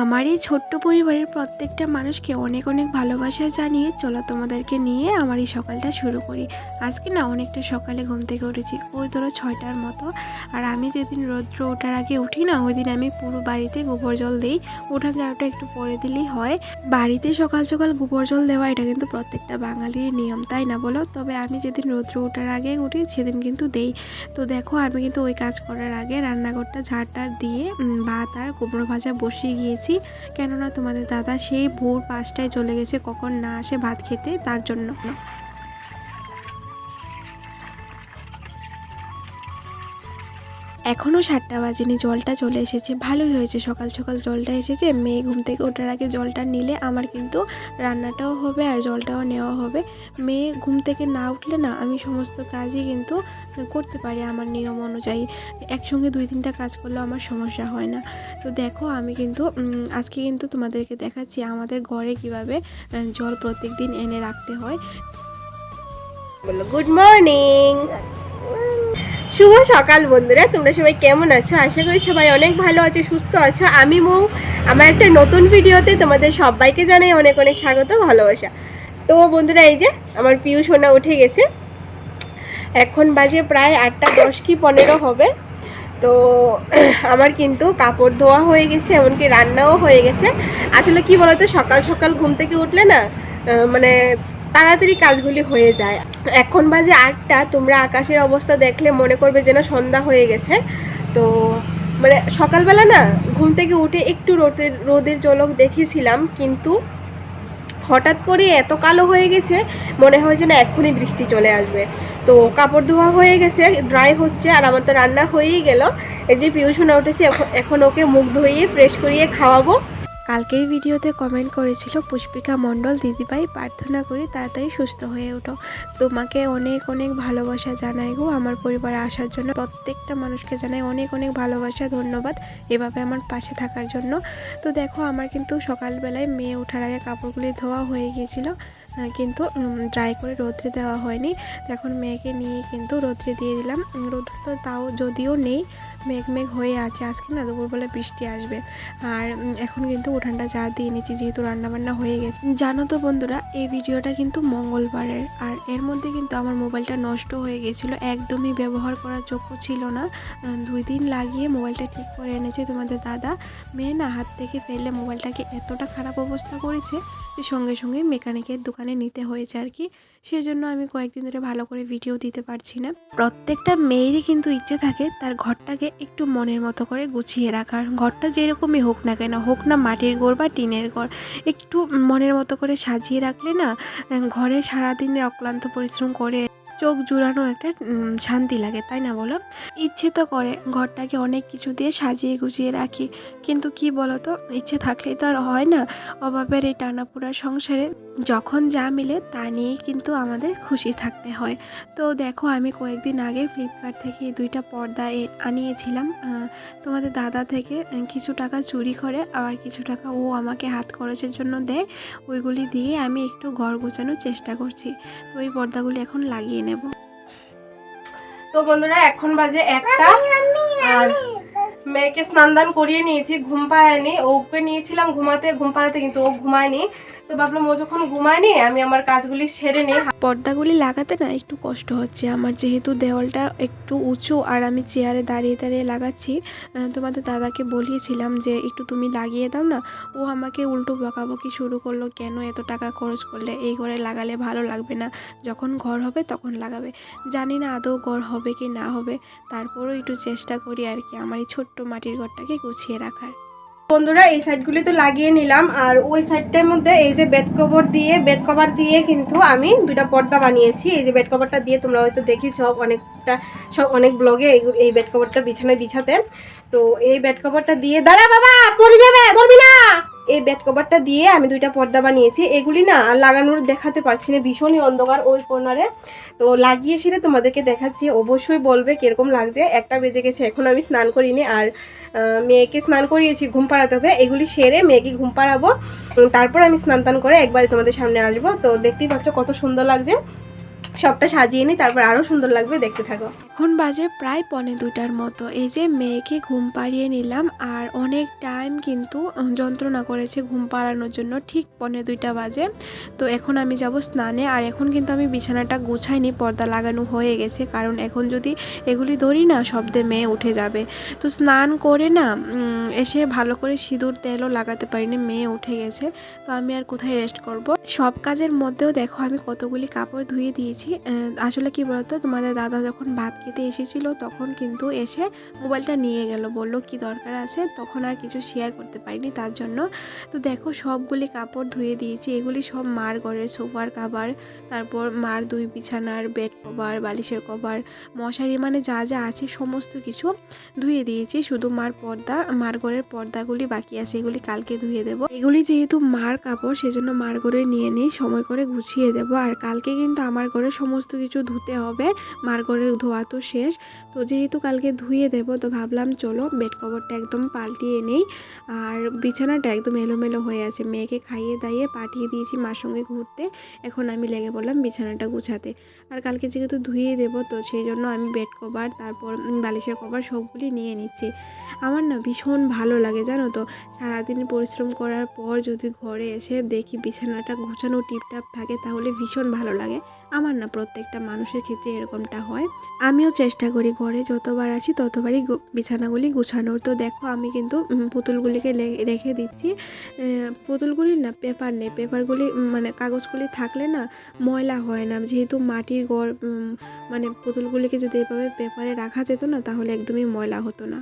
আমার এই ছোট্ট পরিবারের প্রত্যেকটা মানুষকে অনেক অনেক ভালোবাসা জানিয়ে চলো তোমাদেরকে নিয়ে আমার এই সকালটা শুরু করি। আজকে না অনেকটা সকালে ঘুম থেকে উঠেছি। ওই ধরো ছয়টার মতো। আর আমি যেদিন রৌদ্র ওঠার আগে উঠি না, ওই দিন আমি পুরো বাড়িতে গোবর জল দিই। ওঠা জায়গাটা একটু পরে দিলেই হয়। বাড়িতে সকাল সকাল গোবর জল দেওয়া, এটা কিন্তু প্রত্যেকটা বাঙালির নিয়ম, তাই না বলো? তবে আমি যেদিন রৌদ্র ওঠার আগে উঠি, সেদিন কিন্তু দেই। তো দেখো, আমি কিন্তু ওই কাজ করার আগে রান্নাঘরটা ঝাড়টার দিয়ে ভাত আর কুমড়ো ভাজা বসিয়ে গিয়েছি। কেননা তোমাদের দাদা সেই ভোর পাঁচটায় চলে গেছে, কখন না আসে ভাত খেতে, তার জন্য। এখনও সাতটা বাজেনি, জলটা চলে এসেছে। ভালোই হয়েছে, সকাল সকাল জলটা এসেছে। মেয়ে ঘুম থেকে ওঠার আগে জলটা নিলে আমার কিন্তু রান্নাটাও হবে আর জলটাও নেওয়া হবে। মেয়ে ঘুম থেকে না উঠলে না আমি সমস্ত কাজই কিন্তু করতে পারি আমার নিয়ম অনুযায়ী। একসঙ্গে দুই তিনটা কাজ করলেও আমার সমস্যা হয় না। তো দেখো, আমি কিন্তু আজকে কিন্তু তোমাদেরকে দেখাচ্ছি আমাদের ঘরে কীভাবে জল প্রত্যেক দিন এনে রাখতে হয়। Good morning. শুভ সকাল বন্ধুরা, তোমরা সবাই কেমন আছো? আশা করি সবাই অনেক ভালো আছো, সুস্থ আছো। আমি মৌ, আমার একটা নতুন ভিডিওতে তোমাদের সবাইকে জানাই অনেক অনেক স্বাগত, ভালোবাসা। তো বন্ধুরা, এই যে আমার পিউ সোনা উঠে গেছে। এখন বাজে প্রায় আটটা দশ কি পনেরো হবে। তো আমার কিন্তু কাপড় ধোয়া হয়ে গেছে, এমনকি রান্নাও হয়ে গেছে। আসলে কি বলতো, সকাল সকাল ঘুম থেকে উঠলে না মানে তাড়াতাড়ি কাজগুলি হয়ে যায়। এখন বাজে আটটা, তোমরা আকাশের অবস্থা দেখলে মনে করবে যেন সন্ধ্যা হয়ে গেছে। তো মানে সকালবেলা না, ঘুম থেকে উঠে একটু রোদের রোদের জলক দেখেছিলাম, কিন্তু হঠাৎ করে এত কালো হয়ে গেছে, মনে হয় যেন এক্ষুনি বৃষ্টি চলে আসবে। তো কাপড় ধোয়া হয়ে গেছে ড্রাই হচ্ছে, আর আমার তো রান্না হয়েই গেল। এই যে পিউষণা উঠেছে, এখন ওকে মুখ ধুইয়ে ফ্রেশ করিয়ে খাওয়াবো। কালকের ভিডিওতে কমেন্ট করেছিল পুষ্পিকা মণ্ডল, দিদিভাই, প্রার্থনা করি তাড়াতাড়ি সুস্থ হয়ে ওঠো। তোমাকে অনেক অনেক ভালোবাসা জানাই গো। আমার পরিবারে আসার জন্য প্রত্যেকটা মানুষকে জানাই অনেক অনেক ভালোবাসা, ধন্যবাদ এভাবে আমার পাশে থাকার জন্য। তো দেখো, আমার কিন্তু সকালবেলায় মেয়ে ওঠার আগে কাপড়গুলি ধোয়া হয়ে গিয়েছিল। কিন্তু ড্রাই করে রোদ্রে দেওয়া হয়নি। এখন মেয়েকে নিয়ে কিন্তু রোদ্রে দিয়ে দিলাম। রোদ্র তো তাও যদিও নেই, মেঘ মেঘ হয়ে আছে। আজকে না দুপুরবেলা বৃষ্টি আসবে। আর এখন কিন্তু উঠানটা চা দিয়ে নিচ্ছি, যেহেতু রান্নাবান্না হয়ে গেছে। জানো তো বন্ধুরা, এই ভিডিওটা কিন্তু মঙ্গলবারের। আর এর মধ্যে কিন্তু আমার মোবাইলটা নষ্ট হয়ে গেছিল। একদমই ব্যবহার করার যোগ্য ছিল না। দুই দিন লাগিয়ে মোবাইলটা ঠিক করে এনেছে তোমাদের দাদা। মেয়ে না হাত থেকে ফেললে মোবাইলটাকে এতটা খারাপ অবস্থা করেছে যে সঙ্গে সঙ্গে মেকানিকের দোকানে নিতে হয়েছে আর কি। সেজন্য আমি কয়েকদিন ধরে ভালো করে ভিডিও দিতে পারছি না। প্রত্যেকটা মেয়েরই কিন্তু ইচ্ছে থাকে তার ঘরটাকে একটু মনের মতো করে গুছিয়ে রাখার। ঘরটা যেরকমই হোক না কেন, হোক না মাটির ঘর বা টিনের ঘর, একটু মনের মতো করে সাজিয়ে রাখলে না, ঘরে সারাদিনের অক্লান্ত পরিশ্রম করে চোখ জুড়ানো একটা শান্তি লাগে, তাই না বলো? ইচ্ছে তো করে, ঘরটাকে অনেক কিছু দিয়ে সাজিয়ে গুছিয়ে রাখি। কিন্তু কি বলো তো ইচ্ছে থাকলেই তো আর হয় না। অভাবের এই টানাপোড়া সংসারে যখন যা মিলে, তা নিয়েই কিন্তু আমাদের খুশি থাকতে হয়। তো দেখো, আমি কয়েকদিন আগে ফ্লিপকার্ট থেকে দুইটা পর্দা আনিয়েছিলাম। তোমাদের দাদা থেকে কিছু টাকা চুরি করে, আবার কিছু টাকা ও আমাকে হাত খরচের জন্য দেয়। ওইগুলি দিয়ে আমি একটু ঘর গোছানোর চেষ্টা করছি। তো ওই পর্দাগুলি এখন লাগিয়ে নেব। তো বন্ধুরা এখন বাজে একটা। আর মেয়েকে স্নান দান করিয়ে নিয়েছি ঘুম পাড়ায়নি। ওকে নিয়েছিলাম ঘুমাতে ঘুম পাড়াতে কিন্তু ও ঘুমায়নি। তো ভাবলাম ও যখন ঘুমায়নি আমি আমার কাজগুলি সেরে নিই পর্দাগুলি লাগাতে না একটু কষ্ট হচ্ছে। আমার যেহেতু দেওয়ালটা একটু উঁচু আর আমি চেয়ারে দাঁড়িয়ে দাঁড়িয়ে লাগাচ্ছি তোমাদের দাদাকে বলিয়েছিলাম যে একটু তুমি লাগিয়ে দাও না। ও আমাকে উল্টো বকাবকি শুরু করল, কেন এত টাকা খরচ করলে? এই ঘরে লাগালে ভালো লাগবে না। যখন ঘর হবে তখন লাগাবে। জানি না আদৌ ঘর হবে কি না হবে। তারপরও একটু চেষ্টা করি আর কি, আমার এই ছোট্ট মাটির ঘরটাকে গুছিয়ে রাখার। বন্ধুরা, এই সাইডগুলি তো লাগিয়ে নিলাম। আর ওই সাইডটার মধ্যে এই যে বেড কভার দিয়ে বেড কভার দিয়ে কিন্তু আমি দুটা পর্দা বানিয়েছি। এই যে বেড কভারটা দিয়ে তোমরা হয়তো দেখেছ অনেকটা, সব অনেক ব্লগে এই বেড কভারটা বিছানায় বিছাতে তো এই বেড কভারটা দিয়ে দাঁড়া বাবা, পড়ে যাবে এই বেড কভারটা দিয়ে আমি দুইটা পর্দা বানিয়েছি। এগুলি না লাগানোর দেখাতে পারছি না, ভীষণই অন্ধকার ওই কর্নারে তো লাগিয়ে সেরে তোমাদেরকে দেখাচ্ছি, অবশ্যই বলবে কীরকম লাগছে। একটা বেজে গেছে, এখন আমি স্নান করিনি। আর মেয়েকে স্নান করিয়েছি, ঘুম পাড়াতে হবে। এগুলি সেরে মেয়েকে ঘুম পাড়াবো। তারপর আমি স্নান করে একবারে তোমাদের সামনে আসব। তো দেখতেই পাচ্ছ কত সুন্দর লাগছে। সবটা সাজিয়ে নিই তারপর আরও সুন্দর লাগবে দেখতে থাকো। এখন বাজে প্রায় পৌনে দুটার মতো। এই যে মেয়েকে ঘুম পাড়িয়ে নিলাম, আর অনেক টাইম কিন্তু যন্ত্রণা করেছে ঘুম পাড়ানোর জন্য, ঠিক পনে দুইটা বাজে। তো এখন আমি যাব স্নানে, আর এখন কিন্তু আমি বিছানাটা গুছাইনি পর্দা লাগানো হয়ে গেছে, কারণ এখন যদি এগুলি ধরি না, শব্দে মেয়ে উঠে যাবে। তো স্নান করে না এসে ভালো করে সিঁদুর, তেলও লাগাতে পারিনি, মেয়ে উঠে গেছে। তো আমি আর কোথায় রেস্ট করব? সব কাজের মধ্যেও দেখো আমি কতগুলি কাপড় ধুয়ে দিয়েছি। আসলে কি বলতো, তোমাদের দাদা যখন ভাত খেতে এসেছিল, তখন কিন্তু এসে মোবাইলটা নিয়ে গেল। বলল, কি দরকার আছে? তখন আর কিছু শেয়ার করতে পারিনি তার জন্য। তো দেখো, সবগুলি কাপড় ধুয়ে দিয়েছি। এগুলি সব মার ঘরের সোফার কাভার তারপর মার দুই বিছানার বেড কভার বালিশের কভার মশারি মানে যা যা আছে সমস্ত কিছু ধুয়ে দিয়েছি। শুধু মার পর্দা, মার ঘরের পর্দাগুলি বাকি আছে। এগুলি কালকে ধুয়ে দেব। এগুলি যেহেতু মার কাপড়, সেজন্য মার ঘরে নিয়ে নিই। সময় করে গুছিয়ে দেব। আর কালকে কিন্তু আমার ঘরে সমস্ত কিছু ধুতে হবে। মার ঘরের ধোয়া তো শেষ। তো যেহেতু কালকে ধুয়ে দেব, তো ভাবলাম চলো বেড কভারটা একদম পাল্টিয়ে নেই। আর বিছানাটা একদম এলোমেলো হয়ে আছে। মেয়েকে খাইয়ে দাইয়ে পাঠিয়ে দিয়েছি মার সঙ্গে ঘুরতে। এখন আমি লেগে বললাম বিছানাটা গুছাতে। আর কালকে যেহেতু ধুয়ে দেবো, তো সেই জন্য আমি বেড কভার তারপর বালিশের কভার সবগুলি নিয়ে নিচ্ছি। আমার না ভীষণ ভালো লাগে, জানো তো? সারাদিন পরিশ্রম করার পর যদি ঘরে এসে দেখি বিছানাটা গোছানো টিপটাপ থাকে, তাহলে ভীষণ ভালো লাগে। আমার না প্রত্যেকটা মানুষের ক্ষেত্রে এরকমটা হয়। আমিও চেষ্টা করি ঘরে যতবার আছি ততবারই বিছানাগুলি গুছানোর। তো দেখো আমি কিন্তু পুতুলগুলিকে রেখে দিচ্ছি। পুতুলগুলির না পেপার নেই। পেপারগুলি মানে কাগজগুলি থাকলে না ময়লা হয় না। যেহেতু মাটির উম, মানে পুতুলগুলিকে যদি এভাবে পেপারে রাখা যেত না তাহলে একদমই ময়লা হতো না।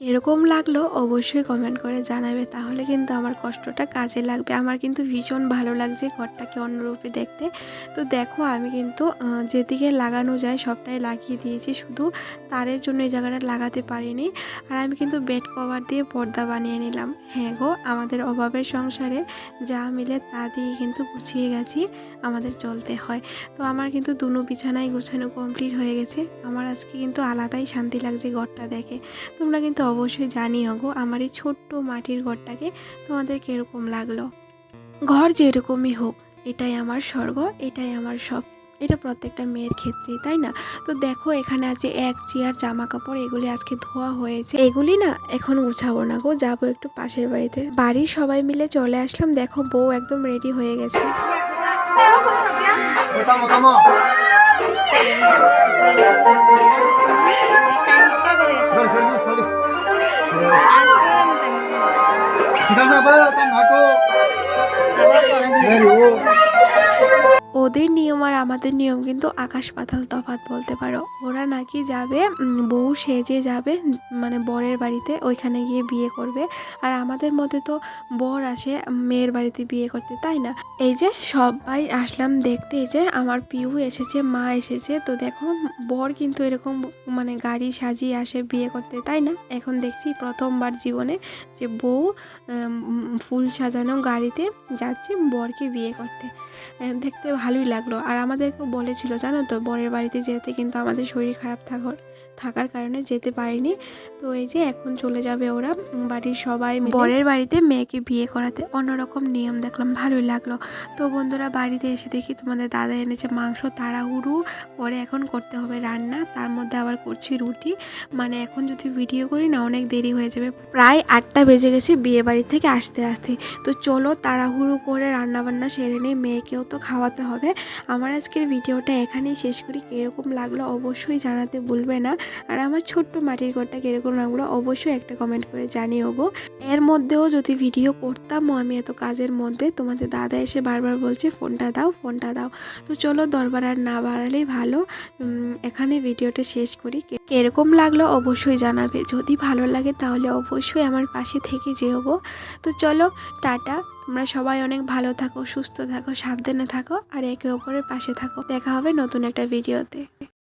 এরকম লাগল, অবশ্যই কমেন্ট করে জানাবে। তাহলে কিন্তু আমার কষ্টটা কাজে লাগবে। আমার কিন্তু ভীষণ ভালো লাগছে ঘরটাকে অন্যরূপে দেখতে। তো দেখো, আমি কিন্তু যেদিকে লাগানো যায় সবটাই লাগিয়ে দিয়েছি। শুধু তারের জন্য এই জায়গাটা লাগাতে পারিনি। আর আমি কিন্তু বেড কভার দিয়ে পর্দা বানিয়ে নিলাম। হ্যাঁ গো, আমাদের অভাবের সংসারে যা মিলে তা দিয়ে কিন্তু গুছিয়ে গেছি, আমাদের চলতে হয়। তো আমার কিন্তু দুনো বিছানায় গোছানো কমপ্লিট হয়ে গেছে। আমার আজকে কিন্তু আলাদাই শান্তি লাগছে ঘরটা দেখে। তোমরা কিন্তু অবশ্যই জানিও গো, আমার এই ছোট্ট মাটির ঘরটাকে তোমাদের কীরকম লাগল। ঘর যেরকমই হোক, এটাই আমার স্বর্গ, এটাই আমার সব, এটা প্রত্যেকটা মেয়ের ক্ষেত্রেই, তাই না? তো দেখো, এখানে আছে এক চেয়ার জামা কাপড় এগুলি আজকে ধোয়া হয়েছে। এগুলি না এখন গুছাবো না গো, যাব একটু পাশের বাড়িতে। বাড়ির সবাই মিলে চলে আসলাম, দেখো বউ একদম রেডি হয়ে গেছে। Kita apa? Kan aku. Dari oh. ওদের নিয়ম আর আমাদের নিয়ম কিন্তু আকাশ পাতাল তফাৎ বলতে পারো। ওরা নাকি যাবে বউ সেজে যাবে মানে বরের বাড়িতে ওইখানে গিয়ে বিয়ে করবে। আর আমাদের মধ্যে তো বর আসে মেয়ের বাড়িতে বিয়ে করতে, তাই না? এই যে সবাই আসলাম দেখতে, এই যে আমার পিউ এসেছে, মা এসেছে, তো দেখো বর কিন্তু এরকম মানে গাড়ি সাজিয়ে আসে বিয়ে করতে, তাই না? এখন দেখছি প্রথমবার জীবনে যে বউ ফুল সাজানো গাড়িতে যাচ্ছে বরকে বিয়ে করতে। দেখতে ভালোই লাগল। আর আমাদেরকেও বলেছিল, জানো তো, বরের বাড়িতে যেতে কিন্তু আমাদের শরীর খারাপ থাকার থাকার কারণে যেতে পারিনি। তো এই যে এখন চলে যাবে ওরা বাড়ির সবাই বরের বাড়িতে মেয়েকে বিয়ে করাতে অন্যরকম নিয়ম দেখলাম, ভালোই লাগল। তো বন্ধুরা বাড়িতে এসে দেখি তোমাদের দাদা এনেছে মাংস, তাড়াহুড়ো করে এখন করতে হবে রান্না, তার মধ্যে আবার করছি রুটি। মানে এখন যদি ভিডিও করি না, অনেক দেরি হয়ে যাবে। প্রায় আটটা বেজে গেছে বিয়ে বাড়ি থেকে আসতে আসতে। তো চলো তাড়াহুড়ো করে রান্নাবান্না সেরে নিই, মেয়েকেও তো খাওয়াতে হবে। আমার আজকের ভিডিওটা এখানেই শেষ করি। কীরকম লাগল অবশ্যই জানাতে ভুলবে না। আর আমার ছোট্ট মাটির ঘরটা কীরকম লাগল অবশ্যই একটা কমেন্ট করে জানিও গো। এর মধ্যেও যদি ভিডিও করতামও আমি এত কাজের মধ্যে, তোমাদের দাদা এসে বারবার বলছে, ফোনটা দাও ফোনটা দাও। তো চলো দরবার আর না বাড়ালেই ভালো। এখানে ভিডিওটা শেষ করি। কীরকম লাগল অবশ্যই জানাবে। যদি ভালো লাগে তাহলে অবশ্যই আমার পাশে থেকে যেও গো। তো চলো, টাটা। তোমরা সবাই অনেক ভালো থাকো, সুস্থ থাকো, সাবধানে থাকো, আর একে অপরের পাশে থাকো। দেখা হবে নতুন একটা ভিডিওতে